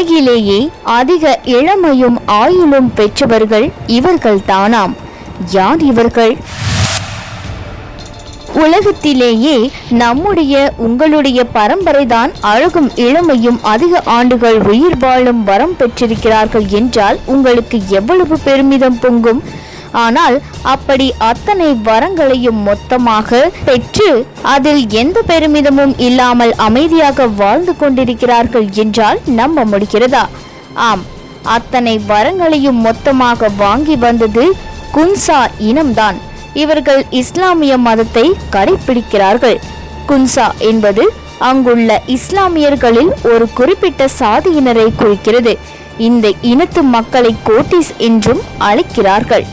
உலகிலேயே அதிக இளமையும் ஆயுளும் பெற்றவர்கள் இவர்கள் தானாம் யார் இவர்கள்? உலகத்திலேயே நம்முடைய உங்களுடைய பரம்பரைதான் அழகும் இளமையும் அதிக ஆண்டுகள் உயிர் வாழும் வரம் பெற்றிருக்கிறார்கள் என்றால் உங்களுக்கு எவ்வளவு பெருமிதம் பொங்கும்? ஆனால் அப்படி அத்தனை வரங்களையும் மொத்தமாக பெற்று அதில் எந்த பெருமிதமும் இல்லாமல் அமைதியாக வாழ்ந்து கொண்டிருக்கிறார்கள் என்றால் நம்ப முடிகிறதா? ஆம் அத்தனை வரங்களையும் மொத்தமாக வாங்கி வந்தது குன்சா இனம்தான். இவர்கள் இஸ்லாமிய மதத்தை கடைபிடிக்கிறார்கள் குன்சா என்பது அங்குள்ள இஸ்லாமியர்களில் ஒரு குறிப்பிட்ட சாதியினரை குறிக்கிறது. இந்த இனத்து மக்களை கோட்டிஸ் என்றும் அழைக்கிறார்கள்.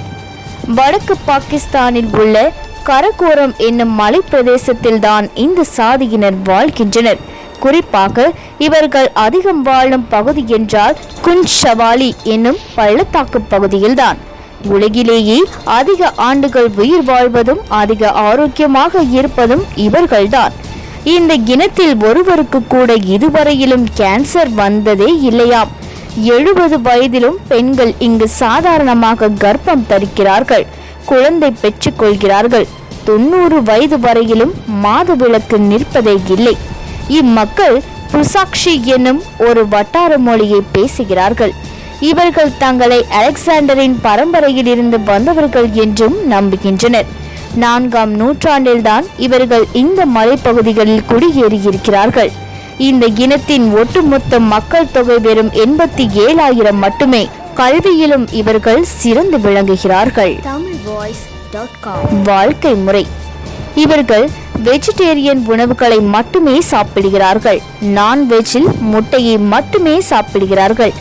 வடக்கு பாகிஸ்தானில் உள்ள கரகோரம் என்னும் மலை பிரதேசத்தில்தான் இந்த சாதியினர் வாழ்கின்றனர். குறிப்பாக இவர்கள் அதிகம் வாழும் பகுதி என்றால் குஞ்ச் ஷவாலி என்னும் பள்ளத்தாக்கு பகுதியில்தான். உலகிலேயே அதிக ஆண்டுகள் உயிர் வாழ்வதும் அதிக ஆரோக்கியமாக இருப்பதும் இவர்கள்தான். இந்த இனத்தில் ஒருவருக்கு கூட இதுவரையிலும் கேன்சர் வந்ததே இல்லையாம். எழுபது வயதிலும் பெண்கள் இங்கு சாதாரணமாக கர்ப்பம் தரிக்கிறார்கள். குழந்தை பெற்றுக்கொள்கிறார்கள். தொண்ணூறு வயது வரையிலும் மாதவிளக்கு நிற்பதே இல்லை. இம்மக்கள் புசாக்ஷி என்னும் ஒரு வட்டார மொழியை பேசுகிறார்கள். இவர்கள் தங்களை அலெக்சாண்டரின் பரம்பரையில் இருந்து வந்தவர்கள் என்றும் நம்புகின்றனர். நான்காம் நூற்றாண்டில்தான் இவர்கள் இந்த மலைப்பகுதிகளில் குடியேறியிருக்கிறார்கள். இந்த இனத்தின் ஒட்டுமொத்த மக்கள் தொகை வெறும் எண்பத்தி ஏழாயிரம் மட்டுமே. கல்வியிலும் இவர்கள் சிறந்து விளங்குகிறார்கள். வாழ்க்கை முறை. இவர்கள் வெஜிடேரியன் உணவுகளை மட்டுமே சாப்பிடுகிறார்கள். நான்வெஜ்ஜில் முட்டையை மட்டுமே சாப்பிடுகிறார்கள்.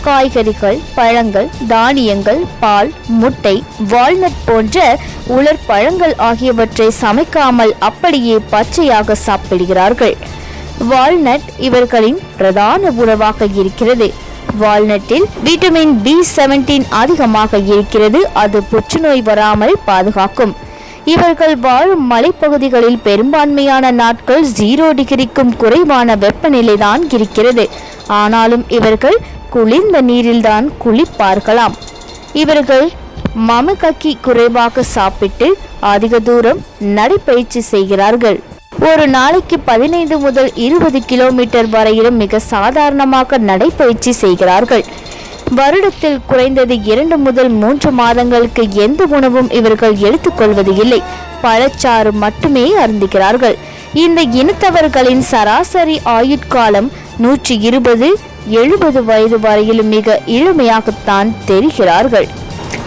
காய்கறிகள் பழங்கள் தானியங்கள் பால் முட்டை வால்நட் போன்ற உலர் பழங்கள் ஆகியவற்றை சமைக்காமல் அப்படியே பச்சையாக சாப்பிடுகிறார்கள். வால்நட் இவர்களின் பிரதான உணவாக இருக்கிறது. வால்நட்டில் விட்டமின் பி செவன்டீன் அதிகமாக இருக்கிறது. அது புற்றுநோய் வராமல் பாதுகாக்கும். இவர்கள் வாழும் மலைப்பகுதிகளில் பெரும்பான்மையான நாட்கள் ஜீரோ டிகிரிக்கும் குறைவான வெப்பநிலைதான் இருக்கிறது. ஆனாலும் இவர்கள் குளிர்ந்த நீரில்தான் குளிப்பார்களாம். இவர்கள் மமகக்கி குறைவாக சாப்பிட்டு அதிக தூரம் நடைப்பயிற்சி செய்கிறார்கள். ஒரு நாளைக்கு பதினைந்து முதல் இருபது கிலோமீட்டர் வரையிலும் மிக சாதாரணமாக நடைப்பயிற்சி செய்கிறார்கள். வருடத்தில் குறைந்தது இரண்டு முதல் மூன்று மாதங்களுக்கு எந்த உணவும் இவர்கள் எடுத்துக்கொள்வது இல்லை. பழச்சாறு மட்டுமே அருந்துகிறார்கள். இந்த இனத்தவர்களின் சராசரி ஆயுட்காலம் நூற்றி இருபது எழுபது வயது வரையிலும் மிக இளமையாகத்தான் தெரிகிறார்கள்.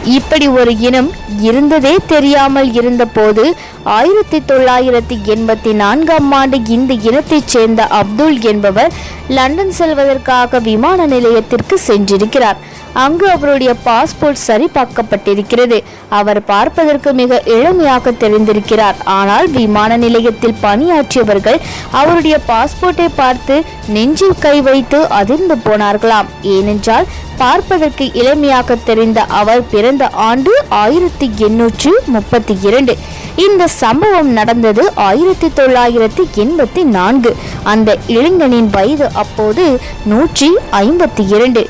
இப்படி ஒரு இனம் இருந்ததே தெரியாமல் இருந்தபோது ஆயிரத்தி தொள்ளாயிரத்தி எண்பத்தி நான்காம் ஆண்டு இந்த இனத்தைச் சேர்ந்த அப்துல் என்பவர் லண்டன் செல்வதற்காக விமான நிலையத்திற்கு சென்றிருக்கிறார். அங்கு அவருடைய பாஸ்போர்ட் சரிபார்க்கப்பட்டிருக்கிறது. அவர் பார்ப்பதற்கு மிக இளமையாக தெரிந்திருக்கிறார். ஆனால் விமான நிலையத்தில் பணியாற்றியவர்கள் அவருடைய பாஸ்போர்ட்டை பார்த்து நெஞ்சில் கை வைத்து அதிர்ந்து போனார்களாம். ஏனென்றால் பார்ப்பதற்கு இளமையாக தெரிந்த அவர் பிறந்த ஆண்டு ஆயிரத்தி எண்ணூற்று முப்பத்தி இரண்டு. இந்த சம்பவம் நடந்தது ஆயிரத்தி தொள்ளாயிரத்தி எண்பத்தி நான்கு. அந்த இளைஞனின் வயது அப்போது நூற்றி ஐம்பத்தி இரண்டு.